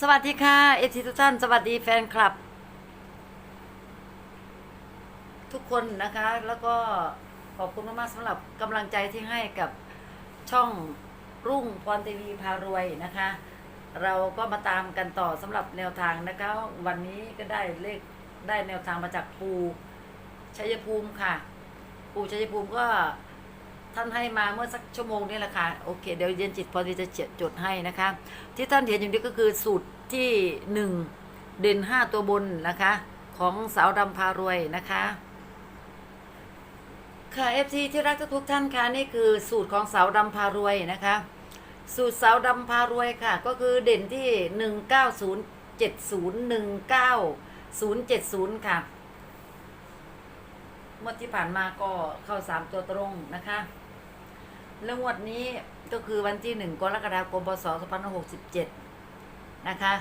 สวัสดีค่ะเอฟซีทุกท่านสวัสดีแฟนคลับ ทุกคนนะคะ แล้วก็ขอบคุณมากๆสำหรับกำลังใจที่ให้กับช่องรุ่งพรทีวีพารวยนะคะ เราก็มาตามกันต่อสำหรับแนวทางนะคะ วันนี้ก็ได้เลขได้แนวทางมาจากปูชัยภูมิค่ะปูชัยภูมิก็ ท่านให้มาเมื่อสักชั่วโมงนี้แหละค่ะโอเคเดี๋ยวเย็นจิตพอดีจะจดให้นะคะ ที่ท่านเห็นอยู่นี้ก็คือสูตรที่หนึ่งเด่นห้าตัวบนนะคะ ของสาวดำพารวยนะคะค่ะ FT ที่รักทุกท่านค่ะนี่คือสูตรของสาวดำพารวยนะคะ สูตรสาวดำพารวยค่ะ ก็คือเด่นที่หนึ่งเก้าศูนย์เจ็ดศูนย์หนึ่งเก้าศูนย์เจ็ดศูนย์ค่ะ เมื่อที่ผ่านมาก็เข้าสามตัวตรงนะคะ แล้วงวดนี้ก็คือวันที่หนึ่งกรกฎาคมพศสองพันหกสิบเจ็ดนะคะ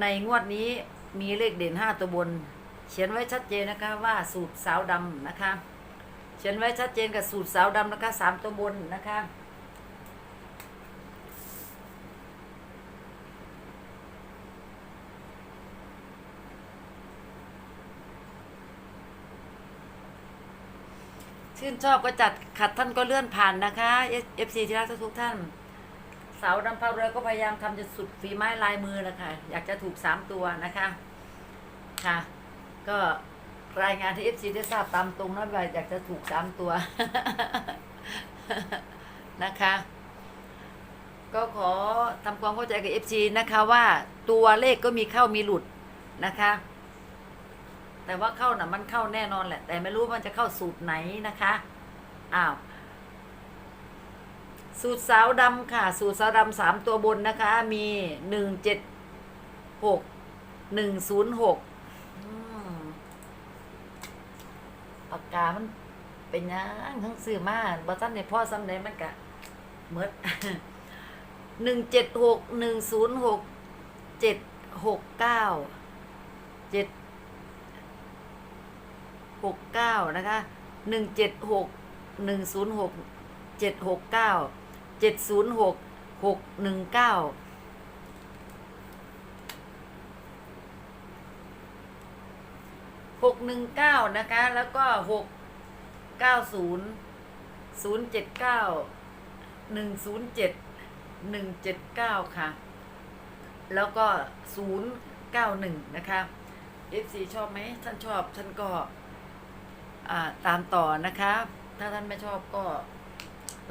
ในงวดนี้มีเลขเด่นห้าตัวบน เขียนไว้ชัดเจนนะคะว่าสูตรสาวดำนะคะ เขียนไว้ชัดเจนกับสูตรสาวดำนะคะสามตัวบนนะคะ ชื่นชอบก็จัดขัดท่านก็เลื่อนผ่านนะคะ FC ที่รักทุกท่าน สาวดำพาเรือก็พยายามทำจนสุดฝีไม้ลายมือแล้วค่ะอยากจะถูกสามตัวนะคะค่ะ ก็รายงานที่ FC ได้ทราบตามตรงนะว่าอยากจะถูกสามตัวนะคะ ก็ขอทำความเข้าใจกับ FC นะคะว่าตัวเลขก็มีเข้ามีหลุดนะคะ แต่ว่าเข้าน่ะมันเข้าแน่นอนแหละ แต่ไม่รู้มันจะเข้าสูตรไหนนะคะอ้าวสูตรสาวดำค่ะ สูตรสาวดำสามตัวบนนะคะ มีหนึ่งเจ็ดหกหนึ่งศูนย์หกปากกามันเป็นยังทั้งสื่อมาบอสันในพ่อซ้ำไหนมันกะเมดหนึ่งเจ็ดหกหนึ่งศูนย์หกเจ็ดหกเก้าเจ็ด หกเก้านะคะหนึ่งเจ็ดหกหนึ่งศูนย์หกเจ็ดหกเก้าเจ็ดศูนย์หกหกหนึ่งเก้าหกหนึ่งเก้านะคะ แล้วก็หกเก้าศูนย์ศูนย์เจ็ดเก้าหนึ่งศูนย์เจ็ดหนึ่งเจ็ดเก้าค่ะ แล้วก็ศูนย์เก้าหนึ่งนะคะ FC ชอบไหมท่านชอบท่านก็อ่า ตามต่อนะคะ ถ้าท่านไม่ชอบก็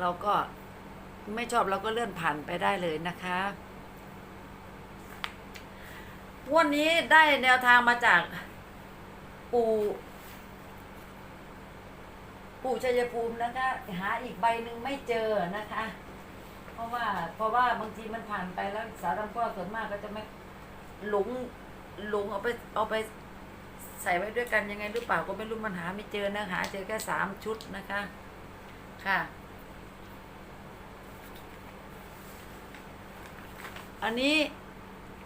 เราก็ไม่ชอบเราก็เลื่อนผ่านไปได้เลยนะคะวันนี้ได้แนวทางมาจาก ปู่ปู่ชัยภูมินะคะ หาอีกใบหนึ่งไม่เจอนะคะ เพราะว่าเพราะว่าบางทีมันผ่านไปแล้วสารพัดส่วนมากก็จะไม่หลงหลงเอาไปเอาไป ใส่ไว้ด้วยกันยังไงหรือเปล่าก็ไม่รู้มันหาไม่เจอนะหาเจอแค่สามชุดนะคะ ค่ะ อันนี้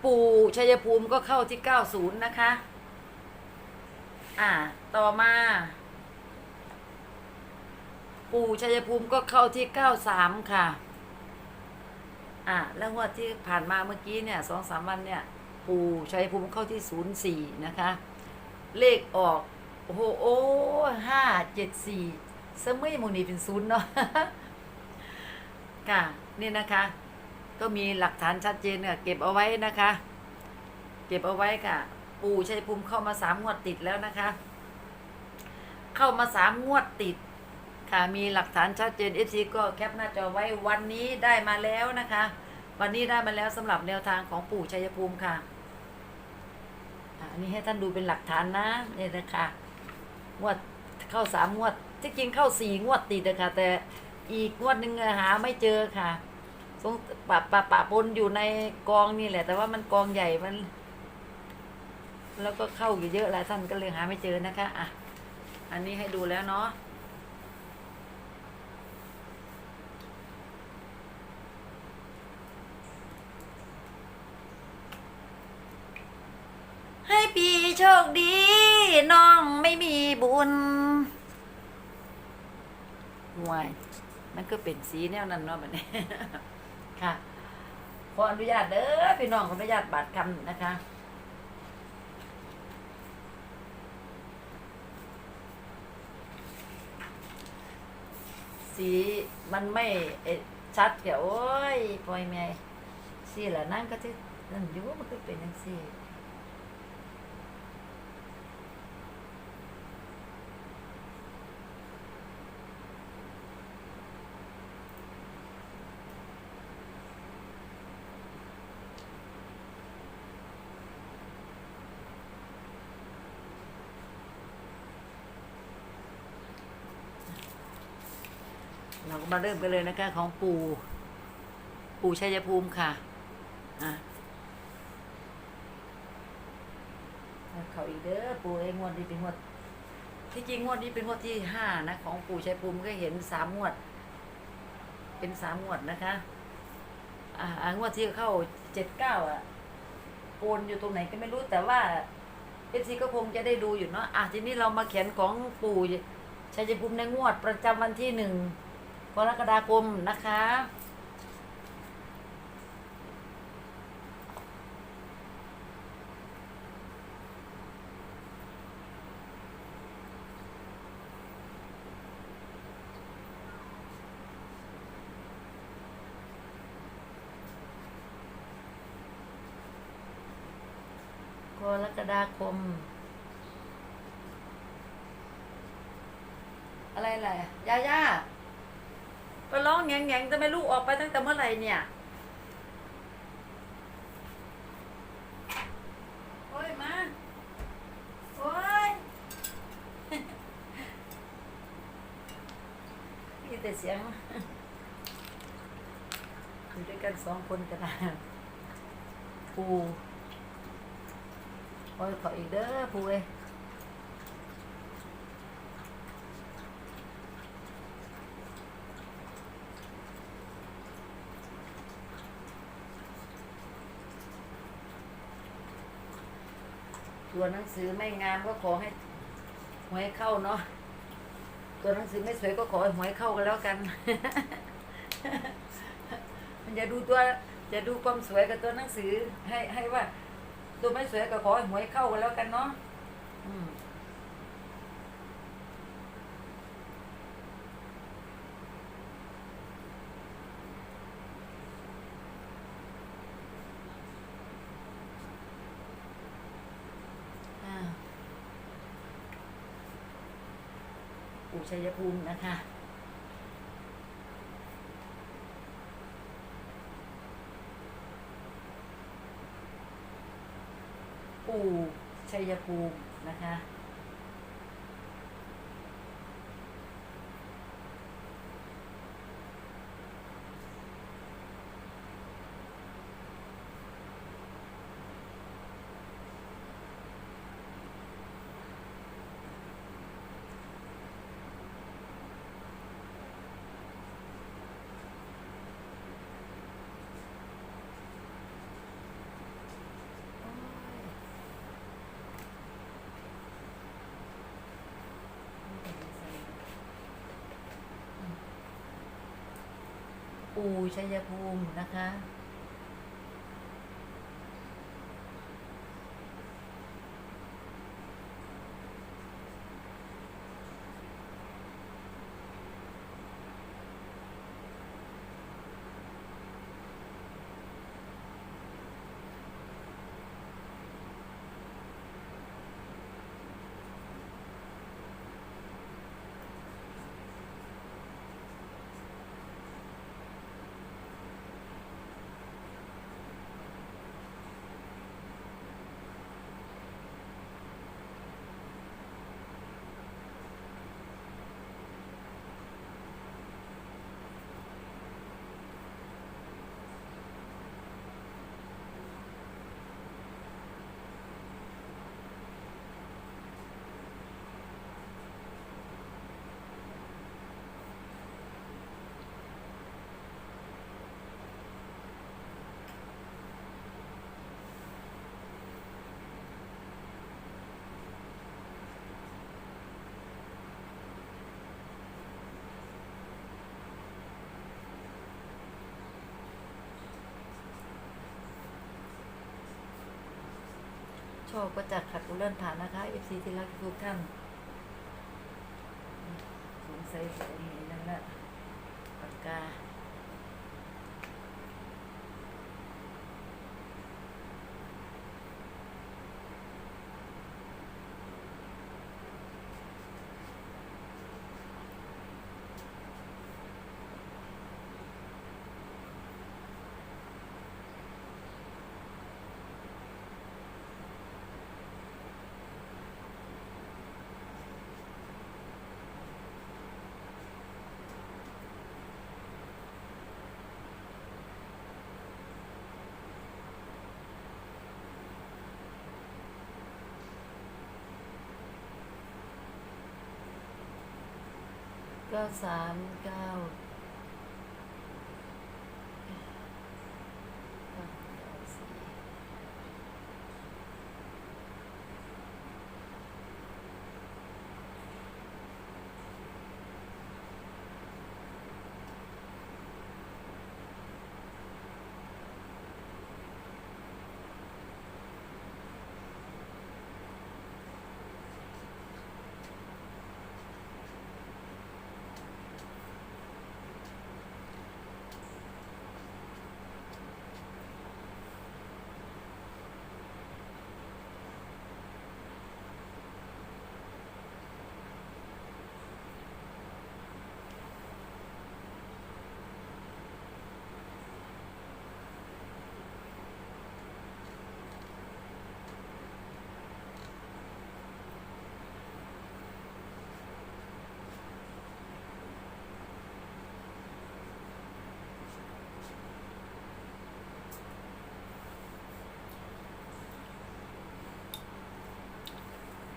ปู่ชัยภูมิก็เข้าที่เก้าศูนย์นะคะ อ่า ต่อมา ปู่ชัยภูมิก็เข้าที่เก้าสามค่ะ อ่า แล้วงวดที่ผ่านมาเมื่อกี้เนี่ยสองสามวันเนี่ย ปู่ชัยภูมิเข้าที่ศูนย์สี่นะคะ เลขออก โอ้โหโอ้ห้าเจ็ดสี่สมัยมูนี่เป็นศูนย์เนาะค่ะ นี่นะคะ ก็มีหลักฐานชัดเจนเนี่ยเก็บเอาไว้นะคะ เก็บเอาไว้ค่ะ ปู่ชัยภูมิเข้ามาสามงวดติดแล้วนะคะ เข้ามาสามงวดติด ค่ะมีหลักฐานชัดเจน FC ก็แคปหน้าจอไว้วันนี้ได้มาแล้วนะคะ วันนี้ได้มาแล้วสำหรับแนวทางของปู่ชัยภูมิค่ะ อันนี้ให้ท่านดูเป็นหลักฐานนะเนี่ยนะคะงวดเข้าสามงวดที่จริงเข้าสี่งวดติดนะคะแต่อีกงวดหนึ่งหาไม่เจอค่ะสงปะปะปะปนอยู่ในกองนี่แหละ แต่ว่ามันกองใหญ่มัน แล้วก็เข้าอยู่เยอะหลายท่านก็เลยหาไม่เจอนะคะ อะ อันนี้ให้ดูแล้วเนาะให้ปี โชคดี น้องไม่มีบุญห่วย มันก็เป็นสีแนวนั้นเนาะแบบนี้ ค่ะ ขออนุญาตเด้อพี่น้องขออนุญาตบาดคำนะคะสีมันไม่ชัดเกี่ยวโอ้ยปล่อยแม่สีละนั่นก็ที่นั่นอยู่มันก็เป็นอย่างสี เราก็มาเริ่มกันเลยนะคะของปูปูชัยภูมิค่ะอะเขาอีกเด้อปูเองงวดนี้เป็นงวดที่จริงงวดนี้เป็นงวดที่ห้านะ ของปูชัยภูมิก็เห็นสามงวด เป็นสามงวดนะคะอ่าอ่างวดที่เข้าเจ็ดเก้าอะโอนอยู่ตรงไหนก็ไม่รู้แต่ว่าเอฟซีก็คงจะได้ดูอยู่เนาะอะทีนี้เรามาเขียนของปู่ชัยภูมิในงวดประจำวันที่หนึ่ง กรกฎาคมนะคะ กรกฎาคมอะไรแหละยาย่า ไปร้องแงงๆจะไม่ลูกออกไปตั้งแต่เมื่อไหร่เนี่ยโอ้ยมาโอ้ยมีแต่เสียงอยู่ด้วยกันสองคนกันนะปูโอ้ยขออีกเด้อปูเอ้ ตัวหนังสือไม่งามก็ขอให้หวยเข้าเนาะตัวหนังสือไม่สวยก็ขอให้หวยเข้ากันแล้วกัน มันจะดูตัวจะดูความสวยกับตัวหนังสือให้ให้ว่า ตัวไม่สวยก็ขอให้หวยเข้ากันแล้วกันเนาะอืมอ่าปู่ ชัยภูมินะคะ ปู่ชัยภูมินะคะ ปู่ชัยภูมินะคะ ชอบก็จัดขัดกุเลื่อนฐานนะคะ FC ที่รักทุกท่านสงสัยสวยนี่นั่นแหละปากกา เก้าสามเก้าเก้าเก้าสี่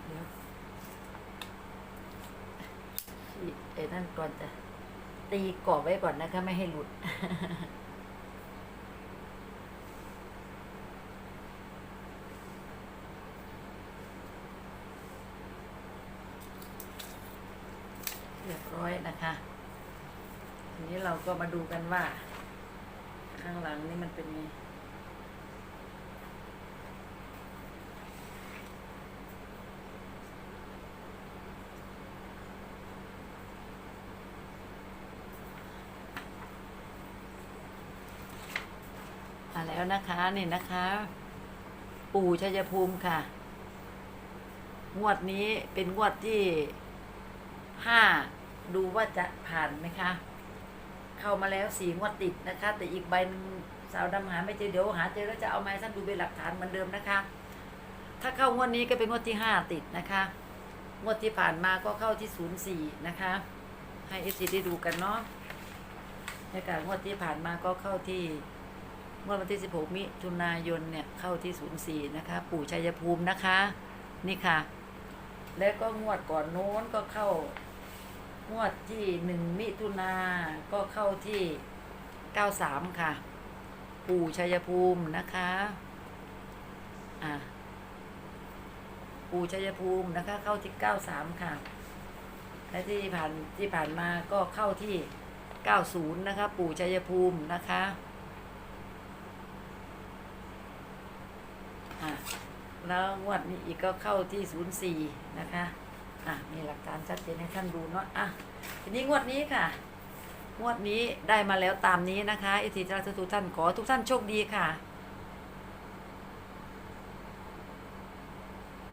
เดี๋ยว ฉีดไอ้นั่นก่อนจะตีกรอบไว้ก่อนนะคะ ไม่ให้หลุด เรียบร้อยนะคะทีนี้เราก็มาดูกันว่า ข้างหลังนี่มันเป็นไง มาแล้ว นะคะนี่นะคะ ปู่ชัยภูมิค่ะ งวดนี้เป็นงวดที่ห้าดูว่าจะผ่านไหมคะ เข้ามาแล้วสี่งวดติดนะคะ แต่อีกใบหนึ่งสาวดำหาไม่เจอเดี๋ยวหาเจอแล้วจะเอามาให้ท่านดูเป็นหลักฐานเหมือนเดิมนะคะ ถ้าเข้างวดนี้ก็เป็นงวดที่ห้าติดนะคะ งวดที่ผ่านมาก็เข้าที่ศูนย์สี่นะคะ ให้เอซีได้ดูกันเนาะในการงวดที่ผ่านมาก็เข้าที่ งวดวันที่ 16 มิถุนายนเนี่ยเข้าที่ 04 นะคะ ปู่ชัยภูมินะคะ นี่ค่ะ แล้วก็งวดก่อนโน้นก็เข้างวดที่ 1 มิถุนาก็เข้าที่ 93 ค่ะ ปู่ชัยภูมินะคะอะปู่ชัยภูมินะคะ เข้าที่ 93 ค่ะและที่ผ่านที่ผ่านมาก็เข้าที่ 90 นะคะ ปู่ชัยภูมินะคะ แล้วงวดนี้อีกก็เข้าที่ศูนย์สี่นะคะอะมีหลักฐานชัดเจนให้ท่านดูเนาะอะทีนี้งวดนี้ค่ะ งวดนี้ได้มาแล้วตามนี้นะคะอิทธิราชทุกท่านขอทุกท่านโชคดีค่ะ